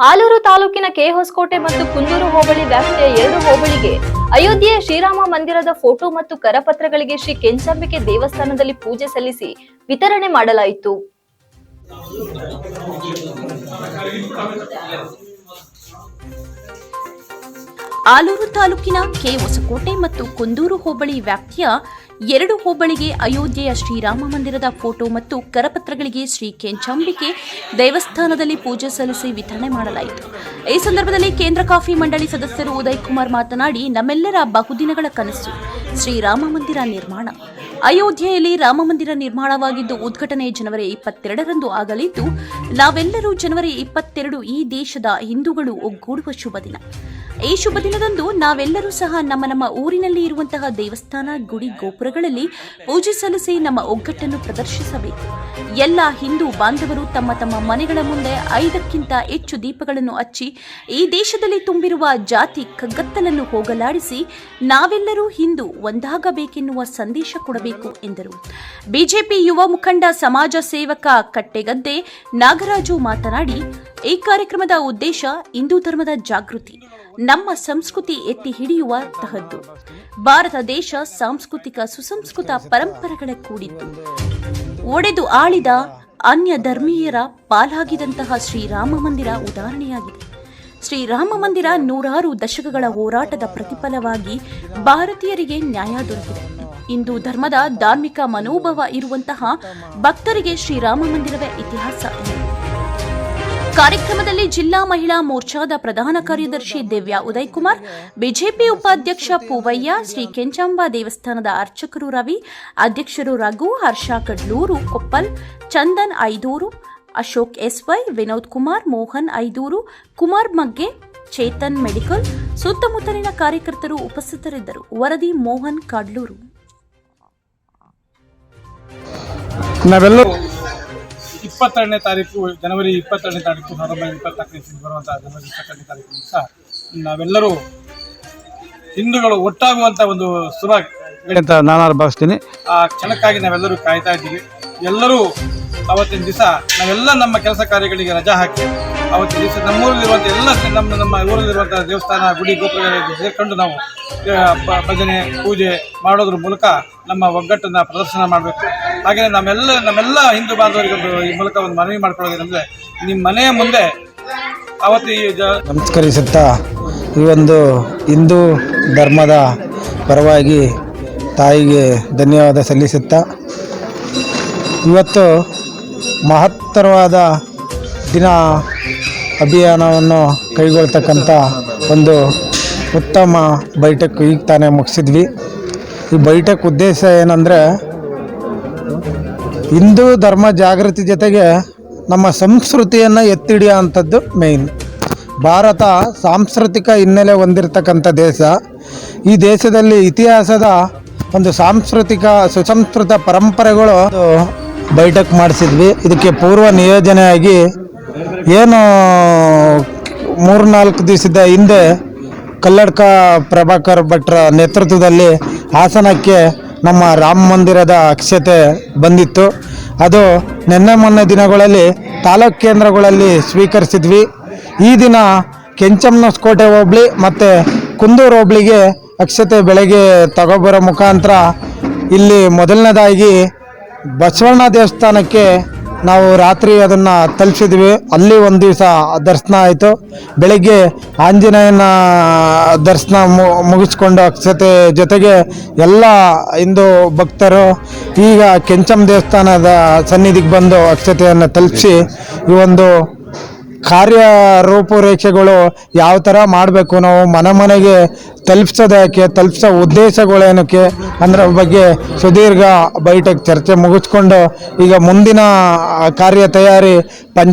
ಆಲೂರು ತಾಲೂಕಿನ ಕೆ ಹೊಸಕೋಟೆ ಮತ್ತು ಕುಂದೂರು ಹೋಬಳಿ ವ್ಯಾಪ್ತಿಯ ಎರಡು ಹೋಬಳಿಗೆ ಅಯೋಧ್ಯೆಯ ಶ್ರೀರಾಮ ಮಂದಿರದ ಫೋಟೋ ಮತ್ತು ಕರಪತ್ರಗಳಿಗೆ ಶ್ರೀ ಕೆಂಚಾಂಬಿಕೆ ದೇವಸ್ಥಾನದಲ್ಲಿ ಪೂಜೆ ಸಲ್ಲಿಸಿ ವಿತರಣೆ ಮಾಡಲಾಯಿತು. ಆಲೂರು ತಾಲೂಕಿನ ಕೆ ಹೊಸಕೋಟೆ ಮತ್ತು ಕುಂದೂರು ಹೋಬಳಿ ವ್ಯಾಪ್ತಿಯ ಎರಡು ಹೋಬಳಿಗೆ ಅಯೋಧ್ಯೆಯ ಶ್ರೀರಾಮ ಮಂದಿರದ ಫೋಟೋ ಮತ್ತು ಕರಪತ್ರಗಳಿಗೆ ಶ್ರೀ ಕೆಂಚಾಂಬಿಕೆ ದೇವಸ್ಥಾನದಲ್ಲಿ ಪೂಜೆ ಸಲ್ಲಿಸಿ ವಿತರಣೆ ಮಾಡಲಾಯಿತು. ಈ ಸಂದರ್ಭದಲ್ಲಿ ಕೇಂದ್ರ ಕಾಫಿ ಮಂಡಳಿ ಸದಸ್ಯರು ಉದಯ್ ಕುಮಾರ್ ಮಾತನಾಡಿ, ನಮ್ಮೆಲ್ಲರ ಬಹುದಿನಗಳ ಕನಸು ಶ್ರೀರಾಮ ಮಂದಿರ ನಿರ್ಮಾಣ. ಅಯೋಧ್ಯೆಯಲ್ಲಿ ರಾಮಮಂದಿರ ನಿರ್ಮಾಣವಾಗಿದ್ದು ಉದ್ಘಾಟನೆ ಜನವರಿ ಇಪ್ಪತ್ತೆರಡರಂದು ಆಗಲಿದ್ದು, ನಾವೆಲ್ಲರೂ ಜನವರಿ ಇಪ್ಪತ್ತೆರಡು ಈ ದೇಶದ ಹಿಂದೂಗಳು ಒಗ್ಗೂಡುವ ಶುಭ ದಿನ. ಈ ಶುಭ ದಿನದಂದು ನಾವೆಲ್ಲರೂ ಸಹ ನಮ್ಮ ನಮ್ಮ ಊರಿನಲ್ಲಿ ಇರುವಂತಹ ದೇವಸ್ಥಾನ, ಗುಡಿ ಗೋಪುರಗಳಲ್ಲಿ ಪೂಜೆ ಸಲ್ಲಿಸಿ ನಮ್ಮ ಒಗ್ಗಟ್ಟನ್ನು ಪ್ರದರ್ಶಿಸಬೇಕು. ಎಲ್ಲ ಹಿಂದೂ ಬಾಂಧವರು ತಮ್ಮ ತಮ್ಮ ಮನೆಗಳ ಮುಂದೆ ಐದಕ್ಕಿಂತ ಹೆಚ್ಚು ದೀಪಗಳನ್ನು ಹಚ್ಚಿ, ಈ ದೇಶದಲ್ಲಿ ತುಂಬಿರುವ ಜಾತಿ ಕಗ್ಗತ್ತಲನ್ನು ಹೋಗಲಾಡಿಸಿ, ನಾವೆಲ್ಲರೂ ಹಿಂದೂ ಒಂದಾಗಬೇಕೆನ್ನುವ ಸಂದೇಶ ಕೊಡಬೇಕು. ಎಂದರು. ಬಿಜೆಪಿ ಯುವ ಮುಖಂಡ, ಸಮಾಜ ಸೇವಕ ಕಟ್ಟೆಗದ್ದೆ ನಾಗರಾಜು ಮಾತನಾಡಿ, ಈ ಕಾರ್ಯಕ್ರಮದ ಉದ್ದೇಶ ಹಿಂದೂ ಧರ್ಮದ ಜಾಗೃತಿ, ನಮ್ಮ ಸಂಸ್ಕೃತಿ ಎತ್ತಿ ಹಿಡಿಯುವ ತಹದ್ದು. ಭಾರತ ದೇಶ ಸಾಂಸ್ಕೃತಿಕ ಸುಸಂಸ್ಕೃತ ಪರಂಪರೆಗಳ ಕೂಡಿತ್ತು ಒಡೆದು ಆಳಿದ ಅನ್ಯ ಧರ್ಮೀಯರ ಪಾಲಾಗಿದಂತಹ ಶ್ರೀರಾಮ ಮಂದಿರ ಉದಾಹರಣೆಯಾಗಿದೆ. ಶ್ರೀರಾಮ ಮಂದಿರ ನೂರಾರು ದಶಕಗಳ ಹೋರಾಟದ ಪ್ರತಿಫಲವಾಗಿ ಭಾರತೀಯರಿಗೆ ನ್ಯಾಯ ದೊರಕಿದೆ. ಹಿಂದೂ ಧರ್ಮದ ಧಾರ್ಮಿಕ ಮನೋಭಾವ ಇರುವಂತಹ ಭಕ್ತರಿಗೆ ಶ್ರೀರಾಮ ಮಂದಿರವೇ ಇತಿಹಾಸ. ಕಾರ್ಯಕ್ರಮದಲ್ಲಿ ಜಿಲ್ಲಾ ಮಹಿಳಾ ಮೋರ್ಚಾದ ಪ್ರಧಾನ ಕಾರ್ಯದರ್ಶಿ ದಿವ್ಯಾ ಉದಯ್ ಕುಮಾರ್ ಬಿಜೆಪಿ ಉಪಾಧ್ಯಕ್ಷ ಪೂವಯ್ಯ, ಶ್ರೀ ಕೆಂಚಾಂಬ ದೇವಸ್ಥಾನದ ಅರ್ಚಕರು ರವಿ, ಅಧ್ಯಕ್ಷರು ರಘು, ಹರ್ಷ ಕಡ್ಲೂರು, ಕೊಪ್ಪಲ್, ಚಂದನ್ ಐದೂರು, ಅಶೋಕ್ ಎಸ್ವೈ, ವಿನೋದ್ ಕುಮಾರ್, ಮೋಹನ್ ಐದೂರು, ಕುಮಾರ್ ಮಗ್ಗೆ, ಚೇತನ್ ಮೆಡಿಕಲ್, ಸುತ್ತಮುತ್ತಲಿನ ಕಾರ್ಯಕರ್ತರು ಉಪಸ್ಥಿತರಿದ್ದರು. ವರದಿ ಮೋಹನ್ ಕಾಡ್ಲೂರು. ನಾವೆಲ್ಲರೂ ಇಪ್ಪತ್ತೆರಡನೇ ತಾರೀಕು ಜನವರಿ ಇಪ್ಪತ್ತೆರಡನೇ ತಾರೀಕು ನವೆಂಬರ್ ಇಪ್ಪತ್ನಾಲ್ಕನೇ ಬರುವಂಥ ಜನವರಿ ಇಪ್ಪತ್ತೆರಡನೇ ತಾರೀಕು ಸಹ ನಾವೆಲ್ಲರೂ ಹಿಂದೂಗಳು ಒಟ್ಟಾಗುವಂಥ ಒಂದು ಶುಭ ಅಂತ ನಾನು ಭಾವಿಸ್ತೀನಿ. ಆ ಕ್ಷಣಕ್ಕಾಗಿ ನಾವೆಲ್ಲರೂ ಕಾಯ್ತಾ ಇದ್ದೀವಿ. ಎಲ್ಲರೂ ಅವತ್ತಿನ ದಿವಸ ನಾವೆಲ್ಲ ನಮ್ಮ ಕೆಲಸ ಕಾರ್ಯಗಳಿಗೆ ರಜಾ ಹಾಕಿ, ಅವತ್ತಿನ ದಿವಸ ನಮ್ಮೂರಲ್ಲಿರುವಂಥ ಎಲ್ಲ ನಮ್ಮ ನಮ್ಮ ಊರಲ್ಲಿರುವಂಥ ದೇವಸ್ಥಾನ, ಗುಡಿ, ಗೋಪುರಗಳಿಗೆ ಸೇರಿಕೊಂಡು ನಾವು ಭಜನೆ, ಪೂಜೆ ಮಾಡೋದ್ರ ಮೂಲಕ ನಮ್ಮ ಒಗ್ಗಟ್ಟನ್ನು ಪ್ರದರ್ಶನ ಮಾಡಬೇಕು. ಹಾಗೆಯೇ ನಮ್ಮೆಲ್ಲ ನಮ್ಮೆಲ್ಲ ಹಿಂದೂ ಬಾಂಧವರಿಗೊಂದು ಈ ಮೂಲಕ ಒಂದು ಮನವಿ ಮಾಡ್ಕೊಳ್ಳೋದೇನೆಂದರೆ ನಿಮ್ಮ ಮನೆಯ ಮುಂದೆ ಅವತ್ತು ಈ ಜ ನಮಸ್ಕರಿಸುತ್ತಾ ಈ ಒಂದು ಹಿಂದೂ ಧರ್ಮದ ಪರವಾಗಿ ತಾಯಿಗೆ ಧನ್ಯವಾದ ಸಲ್ಲಿಸುತ್ತಾ, ಇವತ್ತು ಮಹತ್ತರವಾದ ದಿನ ಅಭಿಯಾನವನ್ನು ಕೈಗೊಳ್ತಕ್ಕಂಥ ಒಂದು ಉತ್ತಮ ಬೈಠಕ್ ಈಗ ತಾನೇ ಮುಗಿಸಿದ್ವಿ. ಈ ಬೈಠಕ್ ಉದ್ದೇಶ ಏನಂದರೆ, ಹಿಂದೂ ಧರ್ಮ ಜಾಗೃತಿ ಜೊತೆಗೆ ನಮ್ಮ ಸಂಸ್ಕೃತಿಯನ್ನು ಎತ್ತಿಡಿಯೋ ಅಂಥದ್ದು ಮೇಯ್ನ್ ಭಾರತ ಸಾಂಸ್ಕೃತಿಕ ಹಿನ್ನೆಲೆ ಹೊಂದಿರತಕ್ಕಂಥ ದೇಶ. ಈ ದೇಶದಲ್ಲಿ ಇತಿಹಾಸದ ಒಂದು ಸಾಂಸ್ಕೃತಿಕ ಸುಸಂಸ್ಕೃತ ಪರಂಪರೆಗಳು ಬೈಠಕ್ ಮಾಡಿಸಿದ್ವಿ. ಇದಕ್ಕೆ ಪೂರ್ವ ನಿಯೋಜನೆಯಾಗಿ ಏನು ಮೂರ್ನಾಲ್ಕು ದಿವಸದ ಹಿಂದೆ ಕಲ್ಲಡ್ಕ ಪ್ರಭಾಕರ್ ಭಟ್ರ ನೇತೃತ್ವದಲ್ಲಿ ಹಾಸನಕ್ಕೆ ನಮ್ಮ ರಾಮ ಮಂದಿರದ ಅಕ್ಷತೆ ಬಂದಿತ್ತು. ಅದು ನಿನ್ನೆ ಮೊನ್ನೆ ದಿನಗಳಲ್ಲಿ ತಾಲೂಕು ಕೇಂದ್ರಗಳಲ್ಲಿ ಸ್ವೀಕರಿಸಿದ್ವಿ. ಈ ದಿನ ಕೆಂಚಮ್ಮನಕೋಟೆ ಹೋಬಳಿ ಮತ್ತು ಕುಂದೂರು ಹೋಬಳಿಗೆ ಅಕ್ಷತೆ ಬೆಳಗ್ಗೆ ತಗೊಬರೋ ಮುಖಾಂತರ ಇಲ್ಲಿ ಮೊದಲನೇದಾಗಿ ಬಸವಣ್ಣ ದೇವಸ್ಥಾನಕ್ಕೆ ನಾವು ರಾತ್ರಿ ಅದನ್ನು ತಲುಪಿಸಿದ್ವಿ ಅಲ್ಲಿ ಒಂದು ದಿವಸ ದರ್ಶನ ಆಯಿತು. ಬೆಳಗ್ಗೆ ಆಂಜನೇಯನ ದರ್ಶನ ಮುಗಿಸ್ಕೊಂಡು ಅಕ್ಷತೆ ಜೊತೆಗೆ ಎಲ್ಲ ಹಿಂದೂ ಭಕ್ತರು ಈಗ ಕೆಂಚಮ್ಮ ದೇವಸ್ಥಾನದ ಸನ್ನಿಧಿಗೆ ಬಂದು ಅಕ್ಷತೆಯನ್ನು ತಲುಪಿಸಿ ಈ ಒಂದು ಕಾರ್ಯ ರೂಪುರೇಷೆಗಳು ಯಾವ ಥರ ಮಾಡಬೇಕು ನಾವು ಮನೆ ಮನೆಗೆ ತಲುಪಿಸೋದಕ್ಕೆ, ತಲುಪಿಸೋ ಉದ್ದೇಶಗಳೇನಕ್ಕೆ ಅದರ ಬಗ್ಗೆ ಸುದೀರ್ಘ ಬೈಠಕ್ ಚರ್ಚೆ ಮುಗಿಸ್ಕೊಂಡು ಈಗ ಮುಂದಿನ ಕಾರ್ಯ ತಯಾರಿ ಪಂಚ